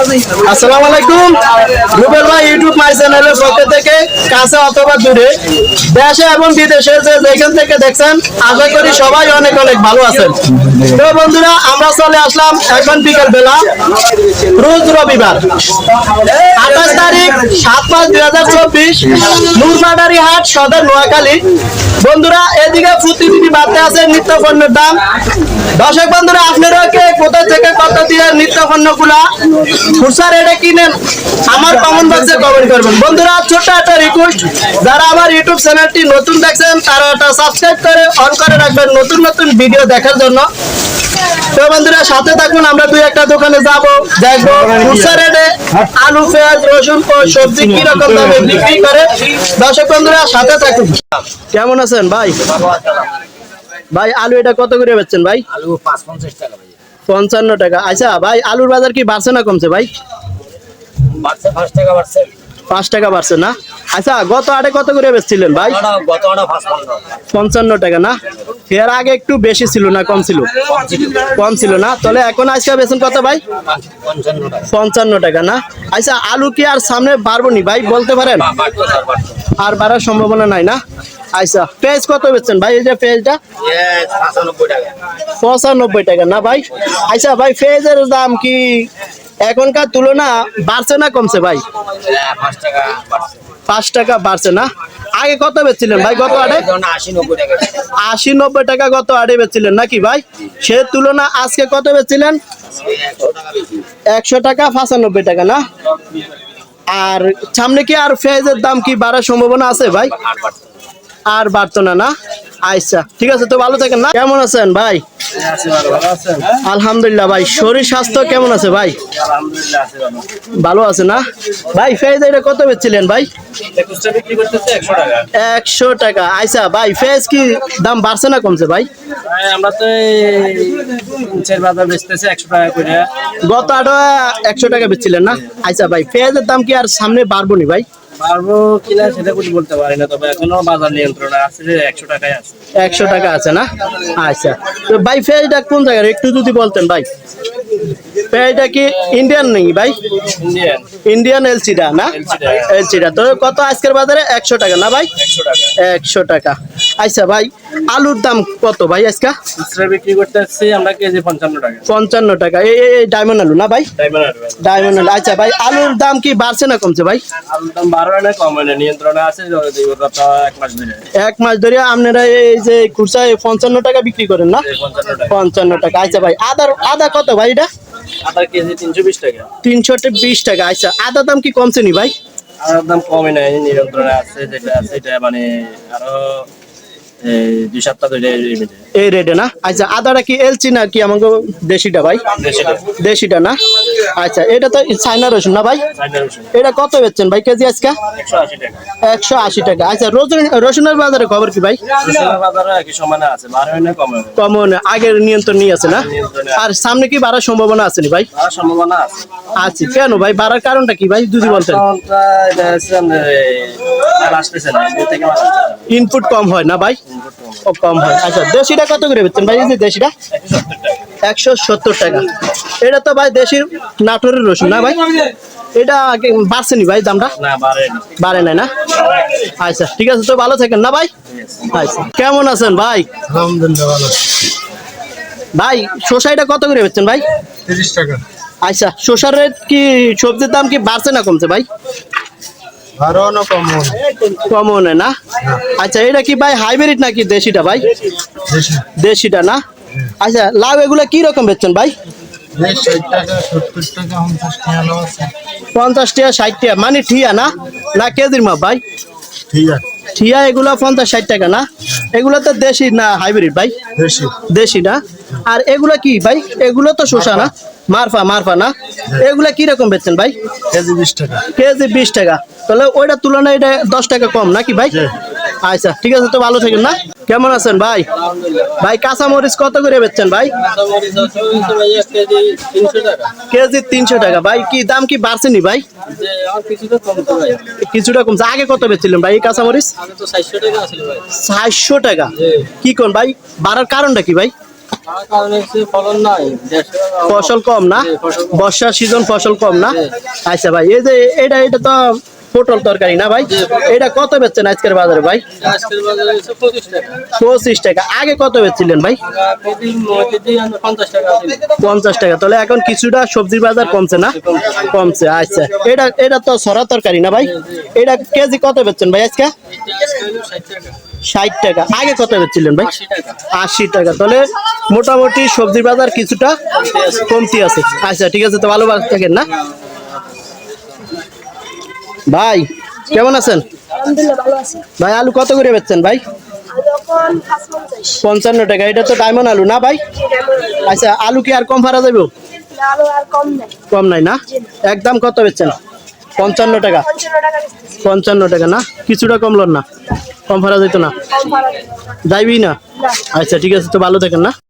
আসসালামু আলাইকুম। রুবেল ভাই ইউটিউব মাই চ্যানেলের পক্ষ থেকে কাছে অথবা দূরে, দেশে এবং বিদেশে যে যেখান থেকে দেখছেন, আশা করি সবাই অনেক অনেক ভালো আছেন। তো বন্ধুরা, আমরা চলে আসলাম এখন বিকেল বেলা রোজ রবিবার, আঠাশ তারিখ, সাত মাস দুই হাজার চব্বিশ নুরমাডারি হাট, সদর নোয়াখালী। বন্ধুরা, এদিকে প্রতিদিনই বাড়তে আছে নিত্য পণ্যের দাম। দর্শক বন্ধুরা, আপনারা কে কোথা থেকে কত দিয়ে নিত্য পণ্যগুলা খুচরা রেটে কিনেন, আমার কমন বক্সে কমেন্ট করবেন। বন্ধুরা, ছোট্ট একটা রিকোয়েস্ট যারা আমার ইউটিউব চ্যানেলটি নতুন দেখছেন, তারা এটা সাবস্ক্রাইব করে অন করে রাখবেন নতুন নতুন ভিডিও দেখার জন্য। তো বন্ধুরা, সাথে থাকুন, আমরা দুই একটা দোকানে যাব, দেখব আলু, পেঁয়াজ, রসুন সবজি কীরকম দামে বিক্রি করে। দর্শক বন্ধুরা, সাথে থাকুন। কেমন আছেন ভাই? ভাই, আলু এটা কত করে বেচছেন ভাই? আলু পাঁচ পঞ্চাশ টাকা পঞ্চান্ন টাকা। আচ্ছা ভাই আলুর বাজার কি বাড়ছে না কমছে ভাই? পাঁচ টাকা বাড়ছে। না? আচ্ছা গত আটে কত করে বেচছিলেন ভাই? পঞ্চান্ন টাকা না? এর আগে একটু বেশি ছিল না কম ছিল? কম ছিল। না? তাহলে এখন আজকে বেছেন কত ভাই? পঞ্চান্ন টাকা। না? আচ্ছা আলু কি আর সামনে বাড়বো নি ভাই বলতে পারেন? আর বাড়ার সম্ভাবনা নাই না? আচ্ছা পেঁয়াজ কত বেচছেন ভাই? এই যে পেঁয়াজটা পঁচানব্বই টাকা। না ভাই? আচ্ছা ভাই পেঁয়াজের দাম কি এখনকার তুলনা বাড়ছে না কমছে ভাই? পাঁচ টাকা বাড়ছে। না? আগে কত বেচছিলেন ভাই? গত আড়ে আশি নব্বই টাকা গত আড়ে বেচছিলেন নাকি ভাই? সে তুলনা আজকে কত বেচছিলেন? একশো টাকা পঁচানব্বই টাকা না? আর সামনে কি আর ফেজের দাম কি বাড়ার সম্ভাবনা আছে ভাই? আর বাড়তো না না? আচ্ছা ঠিক আছে, তো ভালো থাকেন না? কেমন আছেন ভাই? আলহামদুলিল্লাহ ভাই, শরীর স্বাস্থ্য কেমন আছে ভাই? ভালো আছে না? ভাই, ফেজ এটা কত বেচছিলেন ভাই? একশো টাকা। আচ্ছা ভাই, ফেজ কি দাম বাড়ছে না কমছে ভাই? আমরা তো গত আটো একশো টাকা বেচছিলেন না? আচ্ছা ভাই, ফেজের দাম কি আর সামনে বাড়বো নি ভাই? পারব কিনা সেটা কিছু বলতে পারি না তবে এখনও বাজার নিয়ন্ত্রণে আছে যে একশো টাকায় আছে। একশো টাকা আছে না? আচ্ছা। তো ভাই ফেজটা কোন জায়গার? একটু যদি বলতেন ভাই। কি ইন্ডিয়ান নেই ভাই? ইন্ডিয়ান এলসিডা না? এলসিডা তো কত আজকের বাজারে? একশো টাকা না ভাই? একশো টাকা। আচ্ছা ভাই আলুর দাম কত ভাই আজকে? খুচরা বিক্রি করতে আসছি আমরা কেজি পঞ্চান্ন টাকা। পঞ্চান্ন টাকা। এই এই- ডায়মন্ড আলু না ভাই? ডায়মন্ড আলু। ডায়মন্ড আলু। আচ্ছা ভাই আলুর দাম কি বাড়ছে না কমছে ভাই? আলুর দাম বারো না কম না নিয়ন্ত্রণে আছে এক মাস ধরে। এক মাস ধরে আপনারা এই যে খুচরায় পঞ্চান্ন টাকা বিক্রি করেন না? এই পঞ্চান্ন টাকা। পঞ্চান্ন আচ্ছা ভাই আদার আদা কত ভাই এটা? আদার কেজি তিনশো বিশ টাকা। তিনশো বিশ টাকা। আচ্ছা আদার দাম কি কমছে নি ভাই? আদার দাম কমই নাই নিয়ন্ত্রণে আছে যেটা আছে এটা মানে আরও দুই সপ্তাহ ধরে এই রেটে। না? আচ্ছা আদাটা কি এলচি না কি আমাকে দেশিটা ভাই? দেশিটা। না? আচ্ছা এটা তো চাইনা রসুন না ভাই? এটা কত বেচছেন ভাই কেজি আজকে? একশো আশি টাকা। আচ্ছা রসুন রসুনের বাজারে খবর কি ভাই? কমন আগের নিয়ন্ত্রণ নিয়ে আছে না? আর সামনে কি বাড়ার সম্ভাবনা আছে নি ভাই? সম্ভাবনা আছে। কেন ভাই? বাড়ার কারণটা কি ভাই? যদি বলতেন। ইনপুট কম হয় না ভাই? ও কম হয়। আচ্ছা দেশিটা কত করে বেচছেন ভাই? এই যে দেশিটা একশো সত্তর টাকা। এটা তো ভাই দেশির নাটোরের রসুন না ভাই? এটা আগে বাড়ছে ভাই দামটা? বাড়ে নাই না? আচ্ছা ঠিক আছে তো ভালো থাকেন না ভাই? আচ্ছা কেমন আছেন ভাই? ভাই শসাইটা কত করে বেচছেন ভাই? তিরিশ টাকা। আচ্ছা শসার রেট কি সবজির দাম কি বাড়ছে না কমছে ভাই? না? আচ্ছা এটা কি ভাই হাইব্রিড নাকি দেশিটা ভাই? দেশিটা না? আচ্ছা লাউ এগুলা কি রকম বেচছেন ভাই? পঞ্চাশ টাকা ষাট টাকা মানে ঠিয়া না? না কেজির মাপ ভাই? ঠিয়া। এগুলা পঞ্চাশ ষাট টাকা না? এগুলো তো দেশি না হাইব্রিড ভাই? দেশি। না? আর এগুলা কি ভাই? এগুলো তো শোষা না? মারফা মারফা না? এগুলা কি রকম বেচছেন ভাই? কেজি বিশ টাকা। কেজি বিশ টাকা। তাহলে ওইটার তুলনায় এটা দশ টাকা কম নাকি ভাই? আচ্ছা ঠিক আছে তো ভালো থাকেন না? কেমন আছেন ভাই? ভাই কাঁচা মরিচ কত করে বেচছেন ভাই? কেজি তিনশো টাকা। ভাই কি দাম কি বাড়ছে নি ভাই। কিছুটা কমছে। আগে কত বেচছিলেন ভাই এই কাঁচা মরিচ আগে তো চারশো টাকা আসলে ভাই। চারশো টাকা। কি কোন ভাই? বাড়ার কারণটা কি ভাই? ফসল কম না? বর্ষার সিজন ফসল কম না? আচ্ছা ভাই, এই যে এটা এটা তো পটল তরকারি না ভাই? এটা কত বেচছেন আজকের বাজারে ভাই? পঁচিশ টাকা। আগে কত বেচছিলেন ভাই? পঞ্চাশ টাকা। তাহলে এখন কিছুটা সবজির বাজার কমছে না? কমছে আচ্ছা। এটা এটা তো সরা তরকারি না ভাই? এটা কেজি কত বেচছেন ভাই আজকে? ষাট টাকা। আগে কত বেচছিলেন ভাই? আশি টাকা। তাহলে মোটামুটি সবজির বাজার কিছুটা কমতি আছে। আচ্ছা ঠিক আছে তো ভালো থাকেন না? ভাই কেমন আছেন? ভাই আলু কত করে বেচছেন ভাই? পঞ্চান্ন টাকা। এটা তো ডায়মন্ড আলু না ভাই? আচ্ছা আলু কি আর কম ভাড়া যাবে কম নাই। না? একদম কত বেচছেন? পঞ্চান্ন টাকা। পঞ্চান্ন টাকা না? কিছুটা কমল না। কম ভাড়া যেত না? যাইবি না। আচ্ছা ঠিক আছে তো ভালো থাকেন না।